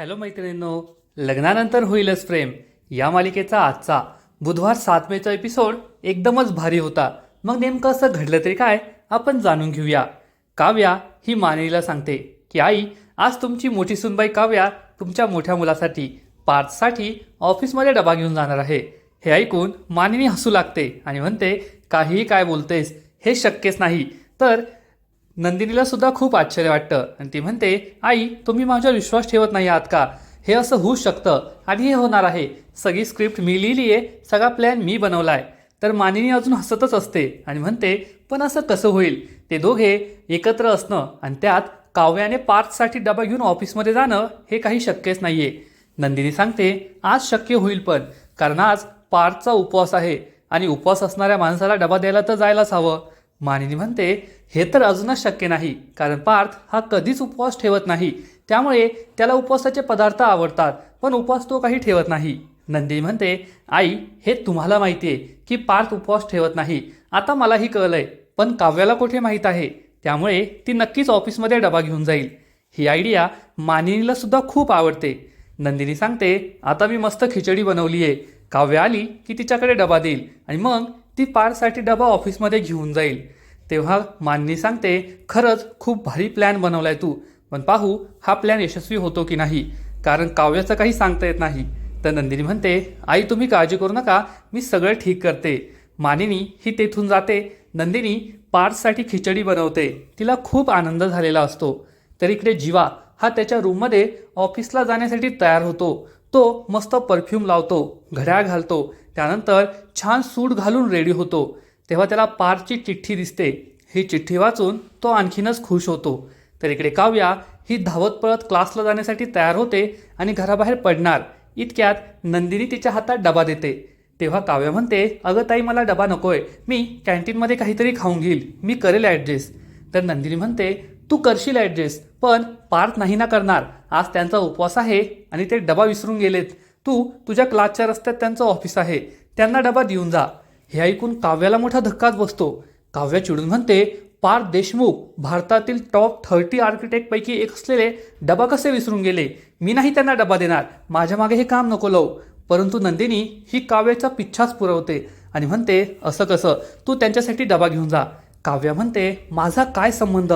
Hello मैत्रिणींनो लग्नानंतर होईलच प्रेम. या मालिकेचा आजचा बुधवार सात मेचा एपिसोड एकदमच भारी होता. मग नेमकं असं घडलं तरी काय आपण जाणून घेऊया. काव्या ही मानिनीला सांगते की आई आज तुमची मोठी सुनबाई काव्या तुमच्या मोठ्या मुलासाठी पार्थसाठी ऑफिसमध्ये डबा घेऊन जाणार आहे. हे ऐकून मानिनी हसू लागते आणि म्हणते काहीही काय बोलतेस हे शक्यच नाही. तर नंदिनीला सुद्धा खूप आश्चर्य वाटतं. आणि ती म्हणते आई तुम्ही माझ्यावर विश्वास ठेवत नाही आहात का? हे असं होऊ शकतं. आणि हे होणार आहे. सगळी स्क्रिप्ट मी लिहिली आहे सगळा प्लॅन मी बनवला आहे तर मानिनी अजून हसतच असते आणि म्हणते पण असं कसं होईल? ते दोघे एकत्र असणं आणि त्यात काव्याने पार्थसाठी डबा घेऊन ऑफिसमध्ये जाणं हे काही शक्यच नाही आहे नंदिनी सांगते आज शक्य होईल पण कारण आज पार्थचा उपवास आहे आणि उपवास असणाऱ्या माणसाला डबा द्यायला तर जायलाच हवं. मानिनी म्हणते हे तर अजूनच शक्य नाही कारण पार्थ हा कधीच उपवास ठेवत नाही. त्यामुळे त्याला उपवासाचे पदार्थ आवडतात पण उपवास तो काही ठेवत नाही. नंदिनी म्हणते आई हे तुम्हाला माहिती आहे की पार्थ उपवास ठेवत नाही. आता मलाही कळलंय पण काव्याला कुठे माहीत आहे? त्यामुळे ती नक्कीच ऑफिसमध्ये डबा घेऊन जाईल. ही आयडिया मानिनीला सुद्धा खूप आवडते. नंदिनी सांगते आता मी मस्त खिचडी बनवली आहे काव्य आली की तिच्याकडे डबा देईल आणि मग ती पारसाठी डबा ऑफिसमध्ये घेऊन जाईल. तेव्हा मानिनी सांगते खरंच खूप भारी प्लॅन बनवलाय तू. पण पाहू हा प्लॅन यशस्वी होतो की नाही? कारण काव्याचं काही सांगता येत नाही. तर नंदिनी म्हणते आई तुम्ही काळजी करू नका. मी सगळं ठीक करते. मानिनी ही तेथून जाते. नंदिनी पार्ससाठी खिचडी बनवते. तिला खूप आनंद झालेला असतो. तर इकडे जीवा हा त्याच्या रूममध्ये ऑफिसला जाण्यासाठी तयार होतो. तो मस्त परफ्यूम लावतो घड्याळ घालतो. त्यानंतर छान सूट घालून रेडी होतो. तेव्हा त्याला पारची चिठ्ठी दिसते. ही चिठ्ठी वाचून तो आणखीनच खुश होतो. तर इकडे काव्या ही धावत पळत क्लासला जाण्यासाठी तयार होते आणि घराबाहेर पडणार. इतक्यात नंदिनी तिच्या हातात डबा देते. तेव्हा काव्या म्हणते अगं ताई मला डबा नकोय. मी कॅन्टीनमध्ये काहीतरी खाऊन घेईल. मी करेल ॲडजस्ट तर नंदिनी म्हणते तू करशील ॲडजस्ट पण पार्थ नाही ना करणार. आज त्यांचा उपवास आहे आणि ते डबा विसरून गेलेत. तू तुझ्या क्लासच्या रस्त्यात त्यांचं ऑफिस आहे. त्यांना डबा देऊन जा. हे ऐकून काव्याला मोठा धक्काच बसतो. काव्या चिडून म्हणते पार्थ देशमुख भारतातील टॉप थर्टी आर्किटेक्टपैकी एक असलेले डबा कसे विसरून गेले? मी नाही त्यांना डबा देणार. माझ्या मागे हे काम नको लव. परंतु नंदिनी ही काव्याचा पिच्छाच पुरवते आणि म्हणते असं कसं? तू त्यांच्यासाठी डबा घेऊन जा. काव्या म्हणते माझा काय संबंध?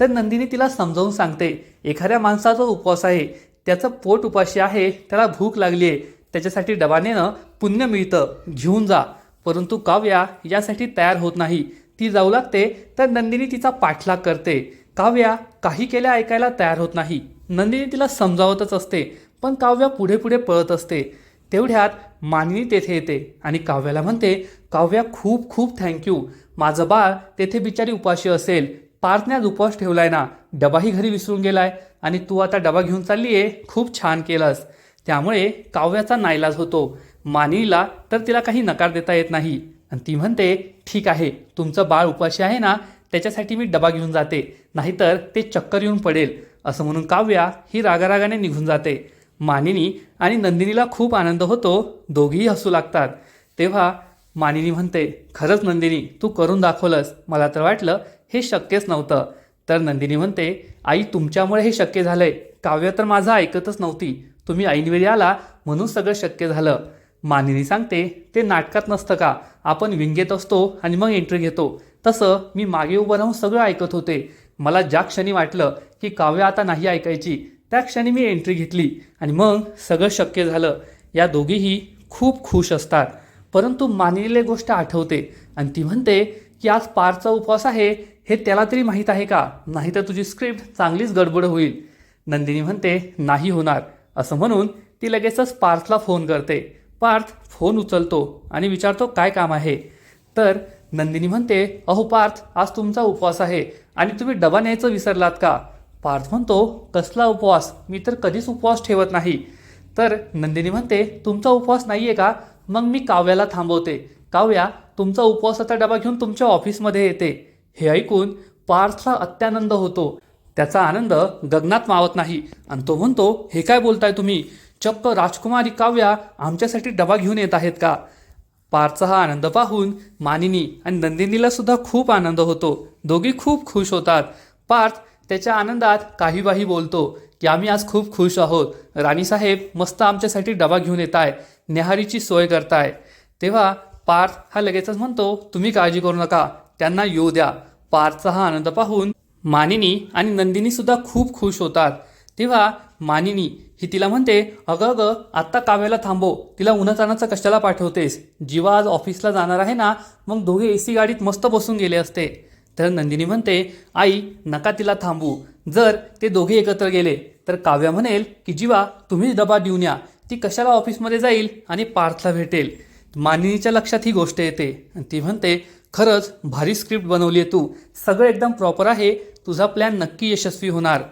तर नंदिनी तिला समजावून सांगते एखाद्या माणसाचा उपवास आहे. त्याचं पोट उपाशी आहे त्याला भूक लागली आहे त्याच्यासाठी डबानेनं पुण्य मिळतं घेऊन जा. परंतु काव्या यासाठी तयार होत नाही. ती जाऊ लागते तर नंदिनी तिचा पाठलाग करते. काव्या काही केल्या ऐकायला तयार होत नाही. नंदिनी तिला समजावतच असते पण काव्या पुढे पुढे पळत असते. तेवढ्यात मानिनी तेथे येते आणि काव्याला म्हणते काव्या खूप खूप थँक्यू. माझं बाळ तेथे बिचारी उपाशी असेल. पार्थने उपवास ठेवलाय ना डबाही घरी विसरून गेलाय आणि तू आता डबा घेऊन चालली आहे खूप छान केलंस. त्यामुळे काव्याचा नाईलाज होतो. मानिनीला तर तिला काही नकार देता येत नाही. आणि ती म्हणते ठीक आहे तुमचं बाळ उपाशी आहे ना त्याच्यासाठी मी डबा घेऊन जाते. नाहीतर ते चक्कर येऊन पडेल. असं म्हणून काव्या ही रागारागाने निघून जाते. मानिनी आणि नंदिनीला खूप आनंद होतो. दोघीही हसू लागतात. तेव्हा मानिनी म्हणते खरंच नंदिनी तू करून दाखवलंस. मला तर वाटलं हे शक्यच नव्हतं. तर नंदिनी म्हणते आई तुमच्यामुळे हे शक्य झालंय. काव्य तर माझं ऐकतच नव्हती. तुम्ही ऐनवेळी आला म्हणून सगळं शक्य झालं. मानिनी सांगते ते नाटकात नसतं का? आपण विंगेत असतो आणि मग एंट्री घेतो. तसं मी मागे उभं राहून सगळं ऐकत होते. मला ज्या क्षणी वाटलं की काव्य आता नाही ऐकायची त्या क्षणी मी एंट्री घेतली आणि मग सगळं शक्य झालं. या दोघीही खूप खुश असतात. परंतु मानिलेली गोष्ट आठवते आणि ती म्हणते की आज पारचा उपवास आहे हे त्याला तरी माहीत आहे का? नाही तर तुझी स्क्रिप्ट चांगलीच गडबड होईल. नंदिनी म्हणते नाही होणार. असं म्हणून ती लगेचच पार्थला फोन करते. पार्थ फोन उचलतो आणि विचारतो काय काम आहे? तर नंदिनी म्हणते अहो पार्थ आज तुमचा उपवास आहे आणि तुम्ही डबा न्यायचं विसरलात का? पार्थ म्हणतो कसला उपवास? मी तर कधीच उपवास ठेवत नाही. तर नंदिनी म्हणते तुमचा उपवास नाही आहे का? मग मी काव्याला थांबवते. काव्या तुमचा उपवासाचा डबा घेऊन तुमच्या ऑफिसमध्ये येते. हे ऐकून पार्थला अत्यानंद होतो. त्याचा आनंद गगनात मावत नाही. आणि तो म्हणतो हे काय बोलताय तुम्ही? चक्क राजकुमारी काव्या आमच्यासाठी डबा घेऊन येत आहेत का? पारचा हा आनंद पाहून मानिनी आणि नंदिनीला सुद्धा खूप आनंद होतो. दोघी खूप खुश होतात. पार्थ त्याच्या आनंदात काही बाही बोलतो की आम्ही आज खूप खुश आहोत. राणीसाहेब मस्त आमच्यासाठी डबा घेऊन येत आहे नेहारीची सोय करताय. तेव्हा पार्थ हा लगेचच म्हणतो तुम्ही काळजी करू नका. त्यांना येऊ द्या. पारचा हा आनंद पाहून मानिनी आणि नंदिनी सुद्धा खूप खुश होतात. तेव्हा मानिनी ही तिला म्हणते अगं अगं आत्ता काव्याला थांबव. तिला उन्हातानाचं कशाला पाठवतेस? जीवा आज ऑफिसला जाणार आहे ना मग दोघे ए सी गाडीत मस्त बसून गेले असते. तर नंदिनी म्हणते आई नका तिला थांबू जर ते दोघे एकत्र गेले तर काव्या म्हणेल की जीवा तुम्हीच डबा देऊन या. ती कशाला ऑफिसमध्ये जाईल आणि पार्थला भेटेल? मानिनीच्या लक्षात ही गोष्ट येते. आणि ती म्हणते खरंच भारी स्क्रिप्ट बनवली आहे तू. सगळं एकदम प्रॉपर आहे. तुझा प्लॅन नक्की यशस्वी होणार.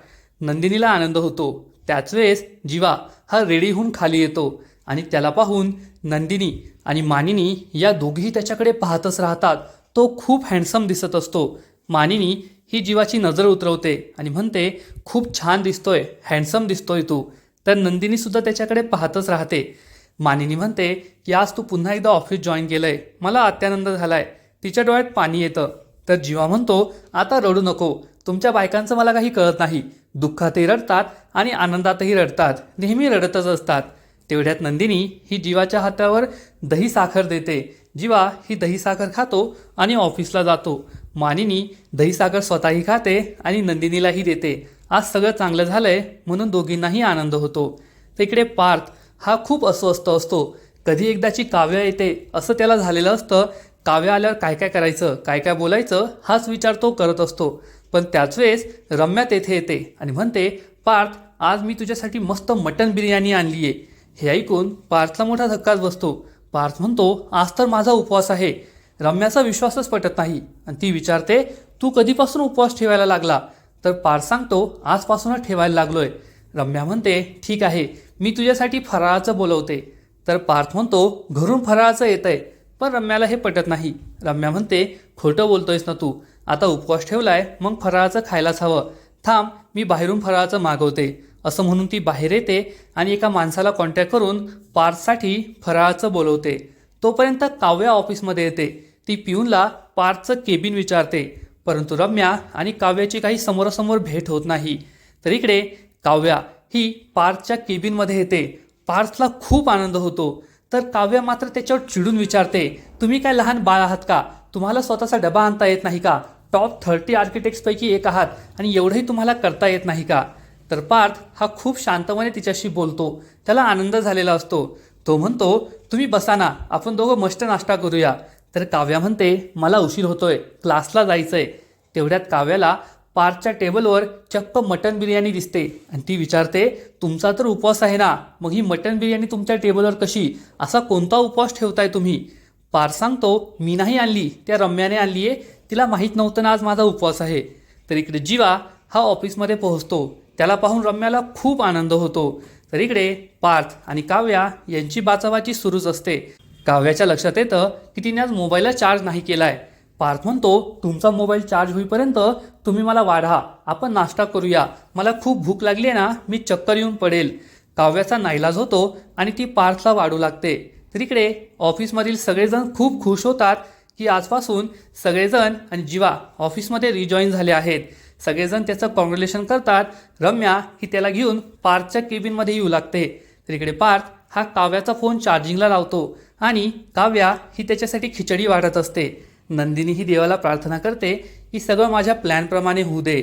नंदिनीला आनंद होतो. त्याच वेळेस जीवा हा रेडी होऊन खाली येतो. आणि त्याला पाहून नंदिनी आणि मानिनी या दोघीही त्याच्याकडे पाहतच राहतात. तो खूप हँडसम दिसत असतो. मानिनी ही जीवाची नजर उतरवते आणि म्हणते खूप छान दिसतोय. हँडसम दिसतोय तू. तर नंदिनीसुद्धा त्याच्याकडे पाहतच राहते. मानिनी म्हणते की आज तू पुन्हा एकदा ऑफिस जॉईन केलंय. मला अत्यानंद झालाय. तिच्या डोळ्यात पाणी येतं. तर जीवा म्हणतो आता रडू नको. तुमच्या बायकांचं मला काही कळत नाही. दुःखातही रडतात आणि आनंदातही रडतात. नेहमी रडतच असतात. तेवढ्यात नंदिनी ही जीवाच्या हातावर दही साखर देते. जीवा ही दही साखर खातो आणि ऑफिसला जातो. मानिनी दही साखर स्वतःही खाते आणि नंदिनीलाही देते. आज सगळं चांगलं झालंय म्हणून दोघींनाही आनंद होतो. तर इकडे पार्थ हा खूप अस्वस्थ असतो. कधी एकदाची काव्य येते असं त्याला झालेलं असतं काव्य आल्यावर काय काय करायचं काय काय बोलायचं हाच विचार तो करत असतो. पण त्याच वेळेस रम्या तेथे येते आणि म्हणते पार्थ आज मी तुझ्यासाठी मस्त मटन बिर्याणी आणली आहे हे ऐकून पार्थला मोठा धक्काच बसतो. पार्थ म्हणतो आज तर माझा उपवास आहे. रम्याचा विश्वासच पटत नाही आणि ती विचारते तू कधीपासून उपवास ठेवायला लागला? तर पार्थ सांगतो आजपासूनच ठेवायला लागलोय. रम्या म्हणते ठीक आहे मी तुझ्यासाठी फराळाचं बोलवते. तर पार्थ म्हणतो घरून फराळाचं येतंय. पण रम्याला हे पटत नाही. रम्या म्हणते खोटं बोलतोयस ना तू. आता उपवास ठेवलाय मग फराळाचं खायलाच हवं. थांब मी बाहेरून फराळाचं मागवते. असं म्हणून ती बाहेर येते आणि एका माणसाला कॉन्टॅक्ट करून पार्थसाठी फराळाचं बोलवते. तोपर्यंत काव्या ऑफिसमध्ये येते. ती पिऊनला पार्थचं केबिन विचारते. परंतु रम्या आणि काव्याची काही समोरासमोर भेट होत नाही. तर इकडे काव्या ही पार्थच्या केबिनमध्ये येते. पार्थला खूप आनंद होतो. तर काव्य मात्र त्याच्यावर चिडून विचारते तुम्ही काय लहान बाळ आहात का? तुम्हाला स्वतःचा डबा आणता येत नाही का? टॉप थर्टी आर्किटेक्ट्सपैकी एक आहात आणि एवढंही तुम्हाला करता येत नाही का? तर पार्थ हा खूप शांतपणे तिच्याशी बोलतो. त्याला आनंद झालेला असतो. तो म्हणतो तुम्ही बसा ना आपण दोघं मस्त नाश्ता करूया. तर काव्या म्हणते मला उशीर होतोय क्लासला जायचंय. तेवढ्यात काव्याला पार्थच्या टेबलवर चक्क मटन बिर्याणी दिसते. आणि ती विचारते तुमचा तर उपवास आहे ना? मग ही मटन बिर्याणी तुमच्या टेबलवर कशी? असा कोणता उपवास ठेवताय तुम्ही? पार्थ सांगतो मी नाही आणली. त्या रम्याने आणली आहे तिला माहीत नव्हतं ना आज माझा उपवास आहे. तर इकडे जीवा हा ऑफिसमध्ये पोहोचतो. त्याला पाहून रम्याला खूप आनंद होतो. तर इकडे पार्थ आणि काव्या यांची बाचाबाची सुरूच असते. काव्याच्या लक्षात येतं की तिने आज मोबाईलला चार्ज नाही केला आहे पार्थ म्हणतो तुमचा मोबाईल चार्ज होईपर्यंत तुम्ही मला वाढा आपण नाश्ता करूया. मला खूप भूक लागली आहे ना मी चक्कर येऊन पडेल. काव्याचा नाईलाज होतो आणि ती पार्थला वाढू लागते. तर इकडे ऑफिसमधील सगळेजण खूप खुश होतात की आजपासून सगळेजण आणि जीवा ऑफिसमध्ये रिजॉईन झाले आहेत. सगळेजण त्याचं कॉन्ग्रॅच्युलेशन करतात. रम्या ही त्याला घेऊन पार्थच्या केबिनमध्ये येऊ लागते. तर इकडे पार्थ हा काव्याचा फोन चार्जिंगला लावतो आणि काव्या ही त्याच्यासाठी खिचडी वाढत असते. नंदिनी ही देवाला प्रार्थना करते की सगळं माझ्या प्लॅनप्रमाणे होऊ दे.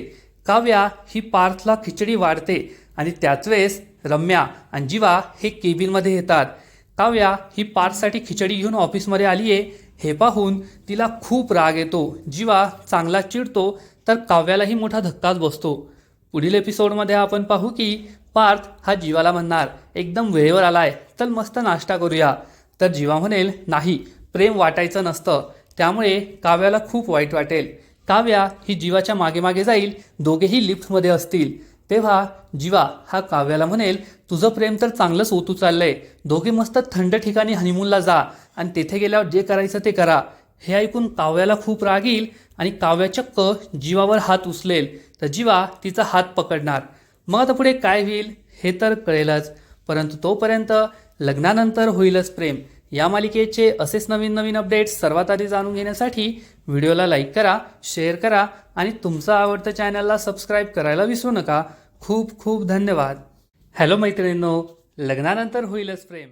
काव्या ही पार्थला खिचडी वाढते आणि त्याच वेळेस रम्या आणि जीवा हे केबिनमध्ये येतात. काव्या ही पार्थसाठी खिचडी घेऊन ऑफिसमध्ये आली आहे हे पाहून तिला खूप राग येतो. जीवा चांगला चिडतो तर काव्यालाही मोठा धक्काच बसतो. पुढील एपिसोडमध्ये आपण पाहू की पार्थ हा जीवाला म्हणणार एकदम वेळेवर आलाय तर मस्त नाश्ता करूया. तर जीवा म्हणेल नाही प्रेम वाटायचं नसतं. त्यामुळे काव्याला खूप वाईट वाटेल. काव्या ही जीवाच्या मागे मागे जाईल दोघेही लिफ्टमध्ये असतील. तेव्हा जीवा हा काव्याला म्हणेल तुझं प्रेम तर चांगलंच ओतू चाललंय. दोघे मस्त थंड ठिकाणी हनीमूनला जा आणि तेथे गेल्यावर जे करायचं ते करा. हे ऐकून काव्याला खूप राग येईल आणि काव्याचक्क जीवावर हात उचलेल तर जीवा तिचा हात पकडणार. मग आता पुढे काय होईल हे तर कळेलच परंतु तोपर्यंत लग्नानंतर होईलच प्रेम. या मालिकेचे असेच नवीन नवीन अपडेट्स सर्वात आधी जाणून घेण्यासाठी व्हिडिओला लाईक करा शेअर करा आणि तुमचं आवडतं चॅनलला सबस्क्राईब करायला विसरू नका. खूप खूप धन्यवाद. हॅलो मैत्रिणींनो लग्नानंतर होईलच प्रेम.